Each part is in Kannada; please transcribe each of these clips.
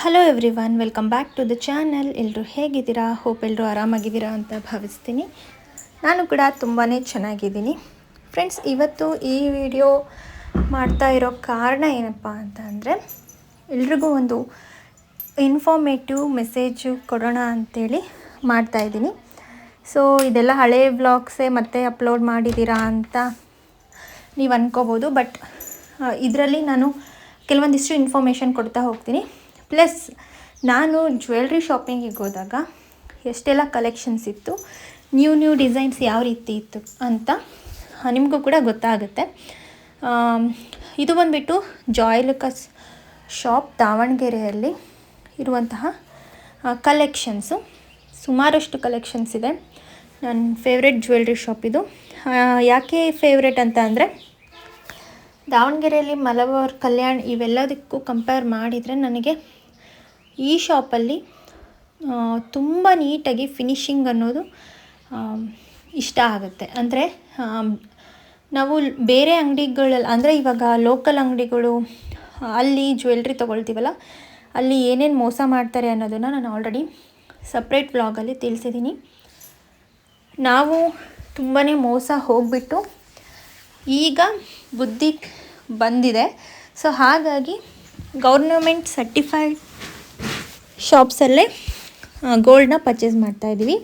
Hello everyone welcome back to the channel ಎಲ್ಲರೂ ಹೇಗಿದ್ದೀರಾ? ಹೋಪ್ ಎಲ್ಲರೂ ಆರಾಮಾಗಿದ್ದೀರಾ ಅಂತ ಭಾವಿಸ್ತೀನಿ. ನಾನು ಕೂಡ ತುಂಬಾ ಚೆನ್ನಾಗಿದ್ದೀನಿ. ಫ್ರೆಂಡ್ಸ್ ಇವತ್ತು ಈ ವಿಡಿಯೋ ಮಾಡ್ತಾ ಇರೋ ಕಾರಣ ಏನಪ್ಪ ಅಂತ ಅಂದರೆ, ಎಲ್ರಿಗೂ ಒಂದು ಇನ್ಫಾರ್ಮೇಟಿವ್ ಮೆಸೇಜು ಕೊಡೋಣ ಅಂಥೇಳಿ ಮಾಡ್ತಾಯಿದ್ದೀನಿ ಸೊ ಇದೆಲ್ಲ ಹಳೆ ವ್ಲಾಗ್ಸೇ ಮತ್ತೆ ಅಪ್ಲೋಡ್ ಮಾಡಿದ್ದೀರಾ ಅಂತ ನೀವು ಅನ್ಕೋಬೋದು ಬಟ್ ಇದರಲ್ಲಿ ನಾನು ಕೆಲವೊಂದಿಷ್ಟು ಇನ್ಫಾರ್ಮೇಷನ್ ಕೊಡ್ತಾ ಹೋಗ್ತೀನಿ. ಪ್ಲಸ್ ನಾನು ಜ್ಯುವೆಲ್ರಿ ಶಾಪಿಂಗಿಗೆ ಹೋದಾಗ ಎಷ್ಟೆಲ್ಲ ಕಲೆಕ್ಷನ್ಸ್ ಇತ್ತು, ನ್ಯೂ ನ್ಯೂ ಡಿಸೈನ್ಸ್ ಯಾವ ರೀತಿ ಇತ್ತು ಅಂತ ನಿಮಗೂ ಕೂಡ ಗೊತ್ತಾಗುತ್ತೆ. ಇದು ಬಂದುಬಿಟ್ಟು ಜಾಯ್ಲುಕಸ್ ಶಾಪ್ ದಾವಣಗೆರೆಯಲ್ಲಿ ಇರುವಂತಹ ಕಲೆಕ್ಷನ್ಸು ಸುಮಾರಷ್ಟು ಕಲೆಕ್ಷನ್ಸ್ ಇದೆ. ನನ್ನ ಫೇವ್ರೆಟ್ ಜ್ಯುವೆಲ್ರಿ ಶಾಪ್ ಇದು. ಯಾಕೆ ಫೇವ್ರೆಟ್ ಅಂತ ಅಂದರೆ, ದಾವಣಗೆರೆಯಲ್ಲಿ ಮಲಬಾರ್ ಕಲ್ಯಾಣ್ ಇವೆಲ್ಲದಕ್ಕೂ ಕಂಪೇರ್ ಮಾಡಿದರೆ ನನಗೆ ಈ ಶಾಪಲ್ಲಿ ತುಂಬ ನೀಟಾಗಿ ಫಿನಿಶಿಂಗ್ ಅನ್ನೋದು ಇಷ್ಟ ಆಗುತ್ತೆ. ಅಂದರೆ ನಾವು ಬೇರೆ ಅಂಗಡಿಗಳಲ್ಲಿ ಅಂದರೆ ಇವಾಗ ಲೋಕಲ್ ಅಂಗಡಿಗಳು, ಅಲ್ಲಿ ಜ್ಯುವೆಲ್ರಿ ತೊಗೊಳ್ತೀವಲ್ಲ, ಅಲ್ಲಿ ಏನೇನು ಮೋಸ ಮಾಡ್ತಾರೆ ಅನ್ನೋದನ್ನು ನಾನು ಆಲ್ರೆಡಿ ಸಪ್ರೇಟ್ ವ್ಲಾಗಲ್ಲಿ ತಿಳಿಸಿದ್ದೀನಿ ನಾವು ತುಂಬಾ ಮೋಸ ಹೋಗಿಬಿಟ್ಟು ಈಗ ಬುದ್ಧಿ ಬಂದಿದೆ. ಸೊ ಹಾಗಾಗಿ ಗೌರ್ನಮೆಂಟ್ ಸರ್ಟಿಫೈಡ್ ಶಾಪ್ಸಲ್ಲೇ ಗೋಲ್ಡನ್ನ ಪರ್ಚೇಸ್ ಮಾಡ್ತಾಯಿದ್ದೀವಿ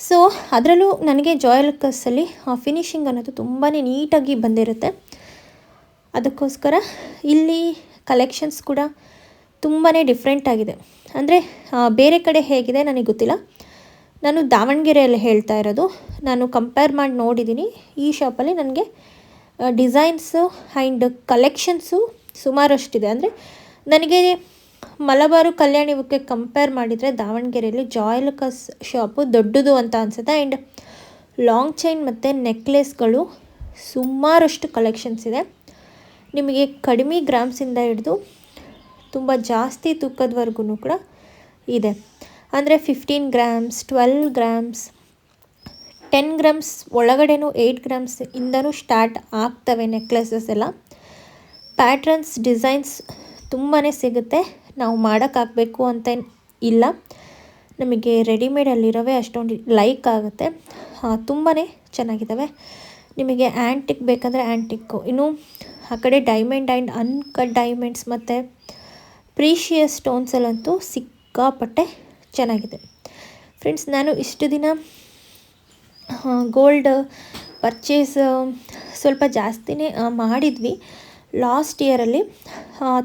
ಸೊ ಅದರಲ್ಲೂ ನನಗೆ ಜಾಯಲ್ಕಸ್ಸಲ್ಲಿ ಫಿನಿಶಿಂಗ್ ಅನ್ನೋದು ತುಂಬಾ ನೀಟಾಗಿ ಬಂದಿರುತ್ತೆ. ಅದಕ್ಕೋಸ್ಕರ ಇಲ್ಲಿ ಕಲೆಕ್ಷನ್ಸ್ ಕೂಡ ತುಂಬಾ ಡಿಫ್ರೆಂಟ್ ಆಗಿದೆ. ಅಂದರೆ ಬೇರೆ ಕಡೆ ಹೇಗಿದೆ ನನಗೆ ಗೊತ್ತಿಲ್ಲ. ನಾನು ದಾವಣಗೆರೆಯಲ್ಲಿ ಹೇಳ್ತಾ ಇರೋದು. ನಾನು ಕಂಪೇರ್ ಮಾಡಿ ನೋಡಿದ್ದೀನಿ. ಈ ಶಾಪಲ್ಲಿ ನನಗೆ ಡಿಸೈನ್ಸು ಆ್ಯಂಡ್ ಕಲೆಕ್ಷನ್ಸು ಸುಮಾರಷ್ಟಿದೆ. ಅಂದರೆ, ನನಗೆ ಮಲಬಾರು ಕಲ್ಯಾಣ ಇವಕ್ಕೆ ಕಂಪೇರ್ ಮಾಡಿದರೆ ದಾವಣಗೆರೆಯಲ್ಲಿ ಜಾಯ್ಲಕಸ್ ಶಾಪು ದೊಡ್ಡದು ಅಂತ ಅನಿಸುತ್ತೆ. ಆ್ಯಂಡ್ ಲಾಂಗ್ ಚೈನ್ ಮತ್ತು ನೆಕ್ಲೆಸ್ಗಳು ಸುಮಾರಷ್ಟು ಕಲೆಕ್ಷನ್ಸ್ ಇದೆ. ನಿಮಗೆ ಕಡಿಮೆ ಗ್ರಾಮ್ಸಿಂದ ಹಿಡಿದು ತುಂಬ ಜಾಸ್ತಿ ತೂಕದವರೆಗೂ ಕೂಡ ಇದೆ. ಅಂದರೆ fifteen grams twelve grams ten grams ಒಳಗಡೆನೂ eight grams ಇಂದನೂ ಸ್ಟಾರ್ಟ್ ಆಗ್ತವೆ ನೆಕ್ಲೆಸಸ್ ಎಲ್ಲ. ಪ್ಯಾಟ್ರನ್ಸ್ ಡಿಸೈನ್ಸ್ ತುಂಬಾ ಸಿಗುತ್ತೆ. ನಾವು ಮಾಡೋಕ್ಕಾಗಬೇಕು ಅಂತ ಇಲ್ಲ. ನಮಗೆ ರೆಡಿಮೇಡಲ್ಲಿರೋವೇ ಅಷ್ಟೊಂದು ಲೈಕ್ ಆಗುತ್ತೆ. ತುಂಬಾ ಚೆನ್ನಾಗಿದ್ದಾವೆ. ನಿಮಗೆ ಆ್ಯಂಟಿಕ್ ಬೇಕಂದರೆ ಆ್ಯಂಟಿಕ್ಕು ಇನ್ನು ಆ ಕಡೆ ಡೈಮಂಡ್ ಆ್ಯಂಡ್ ಅನ್ಕಟ್ ಡೈಮಂಡ್ಸ್ ಮತ್ತು ಪ್ರೀಶಿಯಸ್ ಸ್ಟೋನ್ಸಲ್ಲಂತೂ ಸಿಕ್ಕಾಪಟ್ಟೆ ಚೆನ್ನಾಗಿದೆ. ಫ್ರೆಂಡ್ಸ್, ನಾನು ಇಷ್ಟು ದಿನ ಗೋಲ್ಡ್ ಪರ್ಚೇಸ್ ಸ್ವಲ್ಪ ಜಾಸ್ತಿನೇ ಮಾಡಿದ್ವಿ. ಲಾಸ್ಟ್ ಇಯರಲ್ಲಿ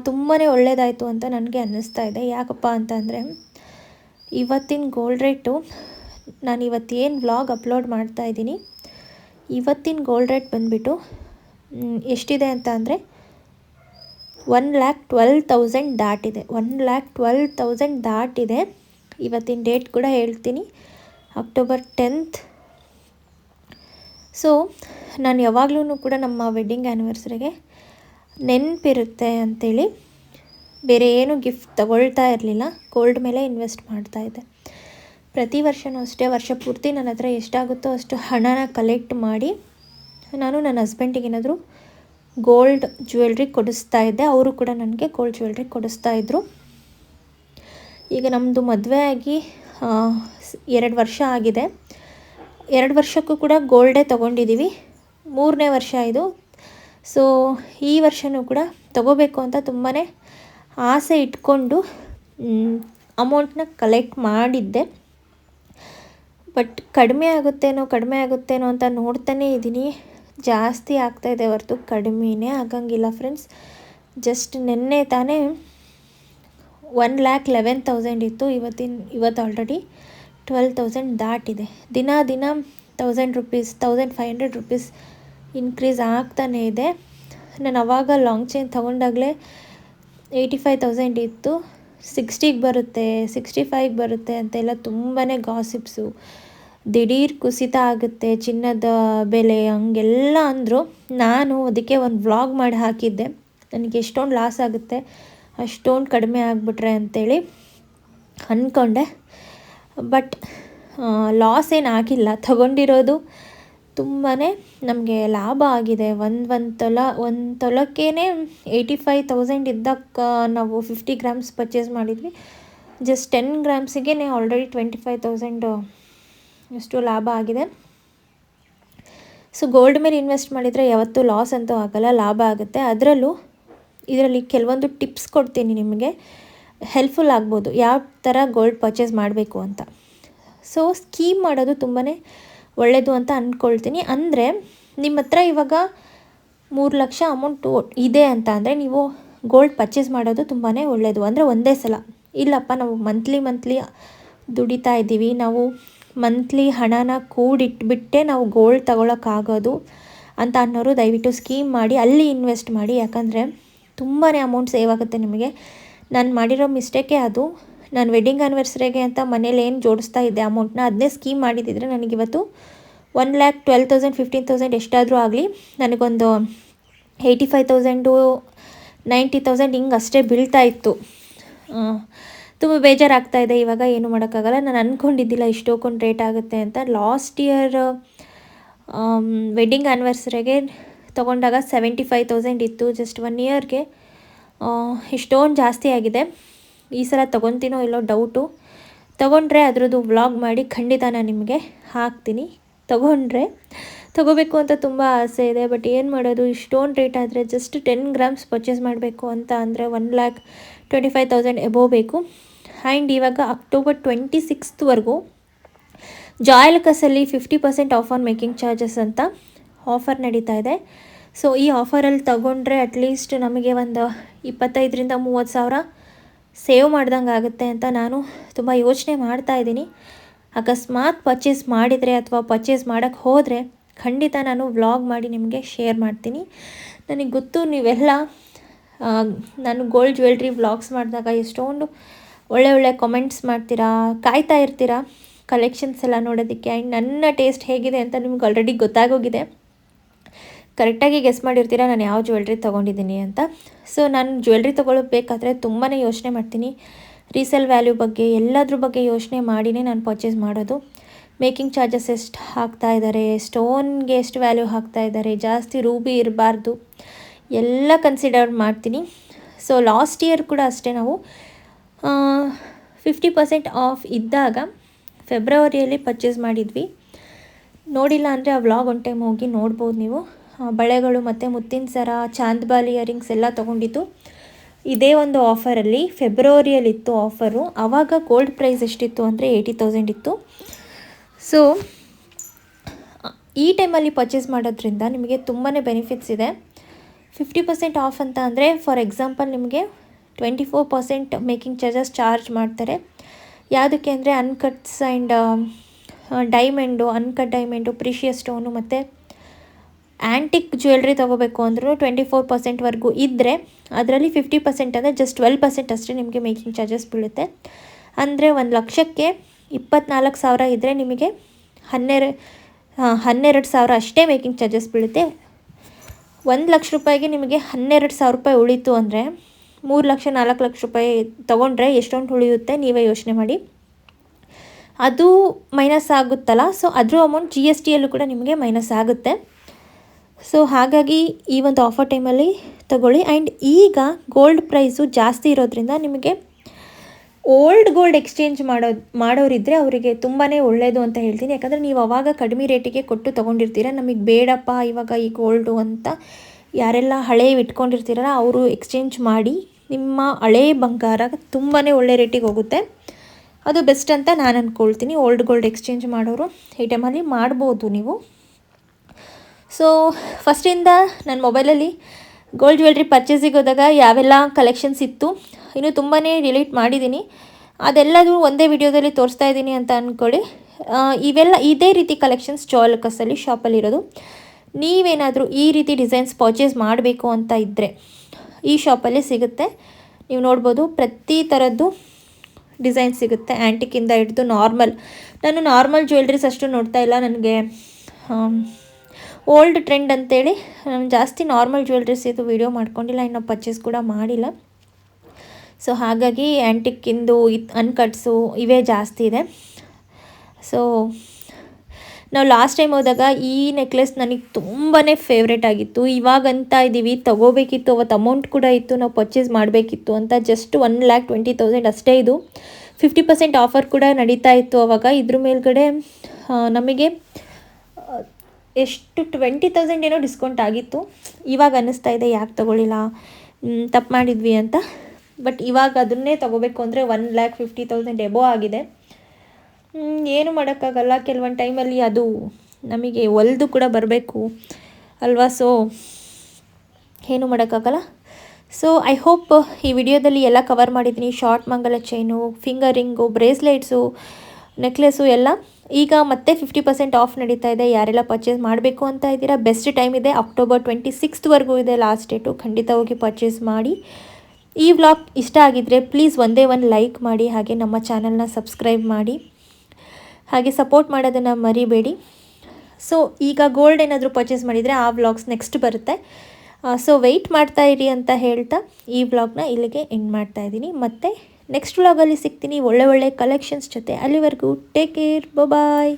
ತುಂಬಾ ಒಳ್ಳೆಯದಾಯಿತು ಅಂತ ನನಗೆ ಅನ್ನಿಸ್ತಾ ಇದೆ. ಯಾಕಪ್ಪ ಅಂತಂದರೆ, ಇವತ್ತಿನ ಗೋಲ್ಡ್ ರೇಟು ನಾನು ಇವತ್ತೇನು ವ್ಲಾಗ್ ಅಪ್ಲೋಡ್ ಮಾಡ್ತಾ ಇದ್ದೀನಿ, ಇವತ್ತಿನ ಗೋಲ್ಡ್ ರೇಟ್ ಬಂದುಬಿಟ್ಟು ಎಷ್ಟಿದೆ ಅಂತ ಅಂದರೆ ಒನ್ ಲ್ಯಾಕ್ ಟ್ವೆಲ್ ತೌಸಂಡ್ ದಾಟಿದೆ ಒನ್ ಲ್ಯಾಕ್ ಟ್ವೆಲ್ ತೌಸಂಡ್ ದಾಟಿದೆ ಇವತ್ತಿನ ಡೇಟ್ ಕೂಡ ಹೇಳ್ತೀನಿ. ಅಕ್ಟೋಬರ್ ಟೆಂತ್ ಸೊ ನಾನು ಯಾವಾಗಲೂ ಕೂಡ ನಮ್ಮ ವೆಡ್ಡಿಂಗ್ ಆ್ಯನಿವರ್ಸರಿಗೆ ನೆನಪಿರುತ್ತೆ ಅಂಥೇಳಿ ಬೇರೆ ಏನು ಗಿಫ್ಟ್ ತಗೊಳ್ತಾ ಇರಲಿಲ್ಲ. ಗೋಲ್ಡ್ ಮೇಲೆ ಇನ್ವೆಸ್ಟ್ ಮಾಡ್ತಾ ಇದ್ದೆ. ಪ್ರತಿ ವರ್ಷವೂ ಅಷ್ಟೇ, ವರ್ಷ ಪೂರ್ತಿ ನನ್ನ ಹತ್ರ ಎಷ್ಟಾಗುತ್ತೋ ಅಷ್ಟು ಹಣನ ಕಲೆಕ್ಟ್ ಮಾಡಿ ನಾನು ನನ್ನ ಹಸ್ಬೆಂಡಿಗೆ ಏನಾದರೂ ಗೋಲ್ಡ್ ಜ್ಯುವೆಲ್ರಿ ಕೊಡಿಸ್ತಾ ಇದ್ದೆ. ಅವರು ಕೂಡ ನನಗೆ ಗೋಲ್ಡ್ ಜ್ಯುವೆಲ್ರಿ ಕೊಡಿಸ್ತಾ ಇದ್ದರು ಈಗ ನಮ್ಮದು ಮದುವೆ ಆಗಿ ಎರಡು ವರ್ಷ ಆಗಿದೆ. ಎರಡು ವರ್ಷಕ್ಕೂ ಕೂಡ ಗೋಲ್ಡೇ ತೊಗೊಂಡಿದ್ದೀವಿ ಮೂರನೇ ವರ್ಷ ಇದು. ಸೊ ಈ ವರ್ಷವೂ ಕೂಡ ತಗೋಬೇಕು ಅಂತ ತುಂಬಾ ಆಸೆ ಇಟ್ಕೊಂಡು ಅಮೌಂಟ್ನ ಕಲೆಕ್ಟ್ ಮಾಡಿದ್ದೆ. ಬಟ್ ಕಡಿಮೆ ಆಗುತ್ತೇನೋ ಕಡಿಮೆ ಆಗುತ್ತೇನೋ ಅಂತ ನೋಡ್ತಾನೇ ಇದ್ದೀನಿ. ಜಾಸ್ತಿ ಆಗ್ತಾಯಿದೆ ಹೊರತು, ಕಡಿಮೆನೇ ಆಗಂಗಿಲ್ಲ ಫ್ರೆಂಡ್ಸ್ ಜಸ್ಟ್ ನಿನ್ನೆ ತಾನೇ ಒನ್ ಲ್ಯಾಕ್ ಲೆವೆನ್ ತೌಸಂಡ್ ಇತ್ತು. ಇವತ್ತಿನ, ಇವತ್ತು ಆಲ್ರೆಡಿ ಟ್ವೆಲ್ ತೌಸಂಡ್ ದಾಟಿದೆ. ದಿನ ದಿನ thousand rupees thousand five hundred rupees increase ಆಗ್ತಾನೇ ಇದೆ. ನಾನು ಅವಾಗ ಲಾಂಗ್ ಚೈನ್ ತೊಗೊಂಡಾಗಲೇ ಏಯ್ಟಿ ಫೈವ್ ತೌಸಂಡ್ ಇತ್ತು ಸಿಕ್ಸ್ಟಿಗೆ ಬರುತ್ತೆ ಸಿಕ್ಸ್ಟಿ ಫೈವ್ಗೆ ಬರುತ್ತೆ ಅಂತೆಲ್ಲ ತುಂಬಾ ಗಾಸಿಪ್ಸು ದಿಢೀರ್ ಕುಸಿತ ಆಗುತ್ತೆ, ಚಿನ್ನದ ಬೆಲೆ ಹಂಗೆಲ್ಲ ಅಂದರು. ನಾನು ಅದಕ್ಕೆ ಒಂದು ವ್ಲಾಗ್ ಮಾಡಿ ಹಾಕಿದ್ದೆ. ನನಗೆ ಎಷ್ಟೊಂದು ಲಾಸ್ ಆಗುತ್ತೆ, ಅಷ್ಟೊಂದು ಕಡಿಮೆ ಆಗಿಬಿಟ್ರೆ ಅಂಥೇಳಿ ಅಂದ್ಕೊಂಡೆ ಬಟ್ ಲಾಸ್ ಏನು ಆಗಿಲ್ಲ. ತಗೊಂಡಿರೋದು ತುಂಬಾ ನಮಗೆ ಲಾಭ ಆಗಿದೆ. ಒಂದು ಒಂದು ತೊಲ, ಒಂದು ತೊಲಕ್ಕೇ ಏಯ್ಟಿ ಫೈವ್ ತೌಸಂಡ್ ಇದ್ದಕ್ಕೆ ನಾವು ಫಿಫ್ಟಿ ಗ್ರಾಮ್ಸ್ ಪರ್ಚೇಸ್ ಮಾಡಿದ್ವಿ. ಜಸ್ಟ್ ಟೆನ್ ಗ್ರಾಮ್ಸಿಗೆ ಆಲ್ರೆಡಿ ಟ್ವೆಂಟಿ ಫೈವ್ ತೌಸಂಡ್ ಎಷ್ಟು ಲಾಭ ಆಗಿದೆ. ಸೊ ಗೋಲ್ಡ್ ಮೇಲೆ ಇನ್ವೆಸ್ಟ್ ಮಾಡಿದರೆ ಯಾವತ್ತೂ ಲಾಸ್ ಅಂತೂ ಆಗಲ್ಲ, ಲಾಭ ಆಗುತ್ತೆ. ಅದರಲ್ಲೂ ಇದರಲ್ಲಿ ಕೆಲವೊಂದು ಟಿಪ್ಸ್ ಕೊಡ್ತೀನಿ ನಿಮಗೆ. ಹೆಲ್ಪ್ಫುಲ್ ಆಗ್ಬೋದು. ಯಾವ ಥರ ಗೋಲ್ಡ್ ಪರ್ಚೇಸ್ ಮಾಡಬೇಕು ಅಂತ. ಸೊ ಸ್ಕೀಮ್ ಮಾಡೋದು ತುಂಬಾ ಒಳ್ಳೆಯದು ಅಂತ ಅಂದ್ಕೊಳ್ತೀನಿ ಅಂದರೆ ನಿಮ್ಮ ಹತ್ರ ಇವಾಗ ಮೂರು ಲಕ್ಷ ಅಮೌಂಟು ಇದೆ ಅಂತ ಅಂದರೆ ನೀವು ಗೋಲ್ಡ್ ಪರ್ಚೇಸ್ ಮಾಡೋದು ತುಂಬಾ ಒಳ್ಳೆಯದು ಅಂದರೆ ಒಂದೇ ಸಲ. ಇಲ್ಲಪ್ಪ, ನಾವು ಮಂತ್ಲಿ ಮಂತ್ಲಿ ದುಡಿತಾ ಇದ್ದೀವಿ. ನಾವು ಮಂತ್ಲಿ ಹಣನ ಕೂಡಿಟ್ಬಿಟ್ಟೆ ನಾವು ಗೋಲ್ಡ್ ತಗೊಳಕ್ಕಾಗೋದು ಅಂತ ಅನ್ನೋರು ದಯವಿಟ್ಟು ಸ್ಕೀಮ್ ಮಾಡಿ, ಅಲ್ಲಿ ಇನ್ವೆಸ್ಟ್ ಮಾಡಿ. ಯಾಕಂದರೆ ತುಂಬಾ ಅಮೌಂಟ್ ಸೇವ್ ಆಗುತ್ತೆ ನಿಮಗೆ. ನಾನು ಮಾಡಿರೋ ಮಿಸ್ಟೇಕೇ ಅದು. ನಾನು ವೆಡ್ಡಿಂಗ್ ಆ್ಯನಿವರ್ಸರಿಗೆ ಅಂತ ಮನೇಲಿ ಏನು ಜೋಡಿಸ್ತಾ ಇದ್ದೆ ಅಮೌಂಟ್ನ ಅದನ್ನೇ ಸ್ಕೀಮ್ ಮಾಡಿದ್ದಿದ್ರೆ ನನಗಿವತ್ತು one lakh twelve thousand fifteen thousand ಎಷ್ಟಾದರೂ ಆಗಲಿ ನನಗೊಂದು eighty five thousand ninety thousand ಹಿಂಗೆ ಅಷ್ಟೇ ಬೀಳ್ತಾ ಇತ್ತು. ತುಂಬ ಬೇಜಾರಾಗ್ತಾ ಇದೆ, ಇವಾಗ ಏನು ಮಾಡೋಕ್ಕಾಗಲ್ಲ. ನಾನು ಅಂದ್ಕೊಂಡಿದ್ದಿಲ್ಲ ಇಷ್ಟೊಂದು ರೇಟ್ ಆಗುತ್ತೆ ಅಂತ. ಲಾಸ್ಟ್ ಇಯರ್ ವೆಡ್ಡಿಂಗ್ ಆ್ಯನಿವರ್ಸರಿಗೆ ತೊಗೊಂಡಾಗ ಸೆವೆಂಟಿ ಫೈವ್ ತೌಸಂಡ್ ಇತ್ತು ಜಸ್ಟ್ ಒನ್ ಇಯರ್ಗೆ ಇಷ್ಟೊಂದು ಜಾಸ್ತಿ ಆಗಿದೆ. ಈ ಸಲ ತೊಗೊತೀನೋ ಇಲ್ಲೋ ಡೌಟು ತೊಗೊಂಡ್ರೆ ಅದರದ್ದು ವ್ಲಾಗ್ ಮಾಡಿ ಖಂಡಿತ ನಾನು ನಿಮಗೆ ಹಾಕ್ತೀನಿ. ತೊಗೊಂಡ್ರೆ ತೊಗೋಬೇಕು ಅಂತ ತುಂಬ ಆಸೆ ಇದೆ ಬಟ್ ಏನು ಮಾಡೋದು? ಇಷ್ಟೊಂದು ರೇಟ್ ಆದರೆ ಜಸ್ಟ್ ಟೆನ್ ಗ್ರಾಮ್ಸ್ ಪರ್ಚೇಸ್ ಮಾಡಬೇಕು ಅಂತ ಅಂದರೆ one lakh twenty five thousand above ಬೇಕು. ಆ್ಯಂಡ್ ಇವಾಗ ಅಕ್ಟೋಬರ್ ಟ್ವೆಂಟಿ ಸಿಕ್ಸ್ತ್ವರೆಗೂ ಜಾಯಲ್ಕಸಲ್ಲಿ fifty percent off on making charges ಅಂತ ಆಫರ್ ನಡೀತಾ ಇದೆ. ಸೊ ಈ ಆಫರಲ್ಲಿ ತಗೊಂಡ್ರೆ ಅಟ್ಲೀಸ್ಟ್ ನಮಗೆ ಒಂದು ಇಪ್ಪತ್ತೈದರಿಂದ ಮೂವತ್ತು ಸಾವಿರ ಸೇವ್ ಮಾಡ್ದಂಗೆ ಆಗುತ್ತೆ ಅಂತ ನಾನು ತುಂಬ ಯೋಚನೆ ಮಾಡ್ತಾ ಇದ್ದೀನಿ. ಅಕಸ್ಮಾತ್ ಪರ್ಚೇಸ್ ಮಾಡಿದರೆ ಅಥವಾ ಪರ್ಚೇಸ್ ಮಾಡೋಕ್ಕೆ ಹೋದರೆ ಖಂಡಿತ ನಾನು ವ್ಲಾಗ್ ಮಾಡಿ ನಿಮಗೆ ಶೇರ್ ಮಾಡ್ತೀನಿ. ನನಗೆ ಗೊತ್ತು ನೀವೆಲ್ಲ ನಾನು ಗೋಲ್ಡ್ ಜ್ಯುವೆಲ್ರಿ ವ್ಲಾಗ್ಸ್ ಮಾಡಿದಾಗ ಎಷ್ಟೊಂದು ಒಳ್ಳೆ ಒಳ್ಳೆ ಕಮೆಂಟ್ಸ್ ಮಾಡ್ತೀರಾ, ಕಾಯ್ತಾ ಇರ್ತೀರಾ ಕಲೆಕ್ಷನ್ಸ್ ಎಲ್ಲ ನೋಡೋದಕ್ಕೆ? ಆ್ಯಂಡ್ ನನ್ನ ಟೇಸ್ಟ್ ಹೇಗಿದೆ ಅಂತ ನಿಮ್ಗೆ ಆಲ್ರೆಡಿ ಗೊತ್ತಾಗೋಗಿದೆ. ಕರೆಕ್ಟಾಗಿ ಗೆಸ್ ಮಾಡಿರ್ತೀರ? ನಾನು ಯಾವ ಜ್ಯುವೆಲ್ರಿ ತೊಗೊಂಡಿದ್ದೀನಿ ಅಂತ. ಸೊ ನಾನು ಜ್ಯುವೆಲ್ರಿ ತೊಗೊಳ್ಬೇಕಾದ್ರೆ ತುಂಬಾ ಯೋಚನೆ ಮಾಡ್ತೀನಿ. ರೀಸೇಲ್ ವ್ಯಾಲ್ಯೂ ಬಗ್ಗೆ, ಎಲ್ಲದ್ರ ಬಗ್ಗೆ ಯೋಚನೆ ಮಾಡಿನೇ ನಾನು ಪರ್ಚೇಸ್ ಮಾಡೋದು. ಮೇಕಿಂಗ್ ಚಾರ್ಜಸ್ ಎಷ್ಟು ಹಾಕ್ತಾ ಇದ್ದಾರೆ? ಸ್ಟೋನ್ಗೆ ಎಷ್ಟು ವ್ಯಾಲ್ಯೂ ಹಾಕ್ತಾ ಇದ್ದಾರೆ? ಜಾಸ್ತಿ ರೂಬಿ ಇರಬಾರ್ದು. ಎಲ್ಲ ಕನ್ಸಿಡರ್ ಮಾಡ್ತೀನಿ. ಸೊ ಲಾಸ್ಟ್ ಇಯರ್ ಕೂಡ ಅಷ್ಟೇ ನಾವು ಫಿಫ್ಟಿ ಪರ್ಸೆಂಟ್ ಆಫ್ ಇದ್ದಾಗ ಫೆಬ್ರವರಿಯಲ್ಲಿ ಪರ್ಚೇಸ್ ಮಾಡಿದ್ವಿ. ನೋಡಿಲ್ಲ ಅಂದರೆ ಆ ವ್ಲಾಗ್ ಒನ್ ಟೈಮ್ ಹೋಗಿ ನೋಡ್ಬೋದು ನೀವು. ಬಳೆಗಳು ಮತ್ತು ಮುತ್ತಿನ ಸರ ಚಾಂದ್ಬಾಲಿ ಇಯರಿಂಗ್ಸ್ ಎಲ್ಲ ತೊಗೊಂಡಿದ್ದು. ಇದೇ ಒಂದು ಆಫರಲ್ಲಿ ಫೆಬ್ರವರಿಯಲ್ಲಿತ್ತು ಆಫರು ಆವಾಗ ಗೋಲ್ಡ್ ಪ್ರೈಸ್ ಎಷ್ಟಿತ್ತು ಅಂದರೆ ಏಯ್ಟಿ ತೌಸಂಡ್ ಇತ್ತು. ಸೊ ಈ ಟೈಮಲ್ಲಿ ಪರ್ಚೇಸ್ ಮಾಡೋದ್ರಿಂದ ನಿಮಗೆ ತುಂಬಾ ಬೆನಿಫಿಟ್ಸ್ ಇದೆ. ಫಿಫ್ಟಿ ಪರ್ಸೆಂಟ್ ಆಫ್ ಅಂತ ಅಂದರೆ ಫಾರ್ ಎಕ್ಸಾಂಪಲ್ ನಿಮಗೆ twenty four percent making charges charge ಮಾಡ್ತಾರೆ. ಯಾವುದಕ್ಕೆ ಅಂದರೆ uncuts and diamond uncut diamond precious stone ಮತ್ತು ಆ್ಯಂಟಿಕ್ ಜ್ಯುವೆಲ್ರಿ ತೊಗೋಬೇಕು ಅಂದ್ರೂ ಟ್ವೆಂಟಿ ಫೋರ್ ಪರ್ಸೆಂಟ್ವರೆಗೂ ಇದ್ದರೆ ಅದರಲ್ಲಿ ಫಿಫ್ಟಿ ಪರ್ಸೆಂಟ್ ಅಂದರೆ ಜಸ್ಟ್ ಟ್ವೆಲ್ ಪರ್ಸೆಂಟ್ ಅಷ್ಟೇ ನಿಮಗೆ ಮೇಕಿಂಗ್ ಚಾರ್ಜಸ್ ಬೀಳುತ್ತೆ. ಅಂದರೆ ಒಂದು ಲಕ್ಷಕ್ಕೆ ಇಪ್ಪತ್ನಾಲ್ಕು ಸಾವಿರ ಇದ್ದರೆ ನಿಮಗೆ ಹನ್ನೆರಡು ಹನ್ನೆರಡು ಸಾವಿರ ಅಷ್ಟೇ ಮೇಕಿಂಗ್ ಚಾರ್ಜಸ್ ಬೀಳುತ್ತೆ. ಒಂದು ಲಕ್ಷ ರೂಪಾಯಿಗೆ ನಿಮಗೆ ಹನ್ನೆರಡು ಸಾವಿರ ರೂಪಾಯಿ ಉಳೀತು ಅಂದರೆ ಮೂರು ಲಕ್ಷ, ನಾಲ್ಕು ಲಕ್ಷ ರೂಪಾಯಿ ತೊಗೊಂಡ್ರೆ ಎಷ್ಟೊಂದು ಉಳಿಯುತ್ತೆ ನೀವೇ ಯೋಚನೆ ಮಾಡಿ. ಅದು ಮೈನಸ್ ಆಗುತ್ತಲ್ಲ ಸೊ ಅದ್ರ ಅಮೌಂಟ್ ಜಿ ಎಸ್ ಟಿಯಲ್ಲೂ ಕೂಡ ನಿಮಗೆ ಮೈನಸ್ ಆಗುತ್ತೆ. ಸೊ ಹಾಗಾಗಿ ಈ ಒಂದು ಆಫರ್ ಟೈಮಲ್ಲಿ ತಗೊಳ್ಳಿ. ಆ್ಯಂಡ್ ಈಗ ಗೋಲ್ಡ್ ಪ್ರೈಸು ಜಾಸ್ತಿ ಇರೋದ್ರಿಂದ ನಿಮಗೆ ಓಲ್ಡ್ ಗೋಲ್ಡ್ ಎಕ್ಸ್ಚೇಂಜ್ ಮಾಡೋ ಮಾಡೋರಿದ್ದರೆ ಅವರಿಗೆ ತುಂಬಾ ಒಳ್ಳೆಯದು ಅಂತ ಹೇಳ್ತೀನಿ. ಯಾಕಂದರೆ ನೀವು ಅವಾಗ ಕಡಿಮೆ ರೇಟಿಗೆ ಕೊಟ್ಟು ತೊಗೊಂಡಿರ್ತೀರ. ನಮಗೆ ಬೇಡಪ್ಪ ಇವಾಗ ಈ ಗೋಲ್ಡು ಅಂತ ಯಾರೆಲ್ಲ ಹಳೆ ಇಟ್ಕೊಂಡಿರ್ತೀರಲ್ಲ, ಅವರು ಎಕ್ಸ್ಚೇಂಜ್ ಮಾಡಿ ನಿಮ್ಮ ಹಳೇ ಬಂಗಾರ ತುಂಬಾ ಒಳ್ಳೆ ರೇಟಿಗೆ ಹೋಗುತ್ತೆ. ಅದು ಬೆಸ್ಟ್ ಅಂತ ನಾನು ಅಂದ್ಕೊಳ್ತೀನಿ ಓಲ್ಡ್ ಗೋಲ್ಡ್ ಎಕ್ಸ್ಚೇಂಜ್ ಮಾಡೋರು ಈ ಟೈಮಲ್ಲಿ ಮಾಡ್ಬೋದು ನೀವು. ಸೊ ಫಸ್ಟಿಂದ ನನ್ನ ಮೊಬೈಲಲ್ಲಿ ಗೋಲ್ಡ್ ಜ್ಯುವೆಲ್ರಿ ಪರ್ಚೇಸಿಗೆ ಹೋದಾಗ ಯಾವೆಲ್ಲ ಕಲೆಕ್ಷನ್ಸ್ ಇತ್ತು, ಇನ್ನೂ ತುಂಬಾ ಡಿಲೀಟ್ ಮಾಡಿದ್ದೀನಿ. ಅದೆಲ್ಲದೂ ಒಂದೇ ವಿಡಿಯೋದಲ್ಲಿ ತೋರಿಸ್ತಾ ಇದ್ದೀನಿ ಅಂತ ಅಂದ್ಕೊಳ್ಳಿ ಇವೆಲ್ಲ ಇದೇ ರೀತಿ ಕಲೆಕ್ಷನ್ಸ್ ಚೋಲಕಸಲ್ಲಿ ಶಾಪಲ್ಲಿರೋದು ನೀವೇನಾದರೂ ಈ ರೀತಿ ಡಿಸೈನ್ಸ್ ಪರ್ಚೇಸ್ ಮಾಡಬೇಕು ಅಂತ ಇದ್ದರೆ ಈ ಶಾಪಲ್ಲಿ ಸಿಗುತ್ತೆ. ನೀವು ನೋಡ್ಬೋದು ಪ್ರತಿ ಥರದ್ದು ಡಿಸೈನ್ ಸಿಗುತ್ತೆ. ಆ್ಯಂಟಿಕಿಂದ ಹಿಡಿದು ನಾರ್ಮಲ್ ನಾನು ನಾರ್ಮಲ್ ಜ್ಯುವೆಲ್ರೀಸ್ ಅಷ್ಟು ನೋಡ್ತಾ ಇಲ್ಲ. ನನಗೆ ಓಲ್ಡ್ ಟ್ರೆಂಡ್ ಅಂತೇಳಿ ನಾನು ಜಾಸ್ತಿ ನಾರ್ಮಲ್ ಜ್ಯುವೆಲ್ರೀಸ್ ಇದು ವಿಡಿಯೋ ಮಾಡ್ಕೊಂಡಿಲ್ಲ, ಇನ್ನು ಪರ್ಚೇಸ್ ಕೂಡ ಮಾಡಿಲ್ಲ. ಸೊ ಹಾಗಾಗಿ ಆ್ಯಂಟಿಕ್ಕಿಂದು ಇತ್ ಅನ್ಕಟ್ಸು ಇವೇ ಜಾಸ್ತಿ ಇದೆ. ಸೊ ನಾವು ಲಾಸ್ಟ್ ಟೈಮ್ ಹೋದಾಗ ಈ ನೆಕ್ಲೆಸ್ ನನಗೆ ತುಂಬಾ ಫೇವ್ರೇಟ್ ಆಗಿತ್ತು. ಇವಾಗ ಅಂತ ಇದ್ದೀವಿ ತೊಗೋಬೇಕಿತ್ತು ಅವತ್ತು ಅಮೌಂಟ್ ಕೂಡ ಇತ್ತು, ನಾವು ಪರ್ಚೇಸ್ ಮಾಡಬೇಕಿತ್ತು ಅಂತ just one lakh twenty thousand ಅಷ್ಟೇ ಇದು. ಫಿಫ್ಟಿ ಪರ್ಸೆಂಟ್ ಆಫರ್ ಕೂಡ ನಡೀತಾ ಇತ್ತು ಅವಾಗ. ಇದ್ರ ಮೇಲ್ಗಡೆ ನಮಗೆ ಎಷ್ಟು ಟ್ವೆಂಟಿ ತೌಸಂಡ್ ಏನೋ ಡಿಸ್ಕೌಂಟ್ ಆಗಿತ್ತು. ಇವಾಗ ಅನ್ನಿಸ್ತಾ ಇದೆ, ಯಾಕೆ ತೊಗೊಳ್ಳಿಲ್ಲ ತಪ್ಪು ಮಾಡಿದ್ವಿ ಅಂತ. ಬಟ್ ಇವಾಗ ಅದನ್ನೇ ತೊಗೋಬೇಕು ಅಂದರೆ one lakh fifty thousand above ಆಗಿದೆ. ಏನು ಮಾಡೋಕ್ಕಾಗಲ್ಲ, ಕೆಲವೊಂದು ಟೈಮಲ್ಲಿ ಅದು ನಮಗೆ ಒಲ್ದು ಕೂಡ ಬರಬೇಕು ಅಲ್ವಾ? ಸೊ ಏನು ಮಾಡೋಕ್ಕಾಗಲ್ಲ. ಸೊ ಐ ಹೋಪ್ ಈ ವಿಡಿಯೋದಲ್ಲಿ ಎಲ್ಲ ಕವರ್ ಮಾಡಿದ್ದೀನಿ. ಶಾರ್ಟ್ ಮಂಗಲ ಚೈನು ಫಿಂಗರಿಂಗು ಬ್ರೇಸ್ಲೆಟ್ಸು ನೆಕ್ಲೆಸ್ಸು ಎಲ್ಲ. ಈಗ ಮತ್ತೆ ಫಿಫ್ಟಿ ಪರ್ಸೆಂಟ್ ಆಫ್ ನಡೀತಾ ಇದೆ. ಯಾರೆಲ್ಲ ಪರ್ಚೇಸ್ ಮಾಡಬೇಕು ಅಂತ ಇದ್ದೀರಾ ಬೆಸ್ಟ್ ಟೈಮ್ ಇದೆ. ಅಕ್ಟೋಬರ್ ಟ್ವೆಂಟಿ ಸಿಕ್ಸ್ತ್ವರೆಗೂ ಇದೆ ಲಾಸ್ಟ್ ಡೇಟು ಖಂಡಿತ ಹೋಗಿ ಪರ್ಚೇಸ್ ಮಾಡಿ. ಈ ವ್ಲಾಗ್ ಇಷ್ಟ ಆಗಿದ್ದರೆ ಪ್ಲೀಸ್ ಒಂದೇ ಒಂದು ಲೈಕ್ ಮಾಡಿ, ಹಾಗೆ ನಮ್ಮ ಚಾನಲ್ನ ಸಬ್ಸ್ಕ್ರೈಬ್ ಮಾಡಿ. ಹಾಗೆ ಸಪೋರ್ಟ್ ಮಾಡೋದನ್ನು ಮರಿಬೇಡಿ. ಸೊ ಈಗ ಗೋಲ್ಡ್ ಏನಾದರೂ ಪರ್ಚೇಸ್ ಮಾಡಿದರೆ ಆ ವ್ಲಾಗ್ಸ್ ನೆಕ್ಸ್ಟ್ ಬರುತ್ತೆ. ಸೊ ವೆಯ್ಟ್ ಮಾಡ್ತಾ ಇರಿ ಅಂತ ಹೇಳ್ತಾ ಈ ವ್ಲಾಗ್ನ ಇಲ್ಲಿಗೆ ಎಂಡ್ ಮಾಡ್ತಾ ಇದ್ದೀನಿ. ಮತ್ತು ನೆಕ್ಸ್ಟ್ ವ್ಲಾಗಲ್ಲಿ ಸಿಗ್ತೀನಿ. ಒಳ್ಳೆ ಒಳ್ಳೆ ಕಲೆಕ್ಷನ್ಸ್ ಜೊತೆ. ಅಲ್ಲಿವರೆಗೂ ಟೇಕ್ ಕೇರ್ ಬಾಯ್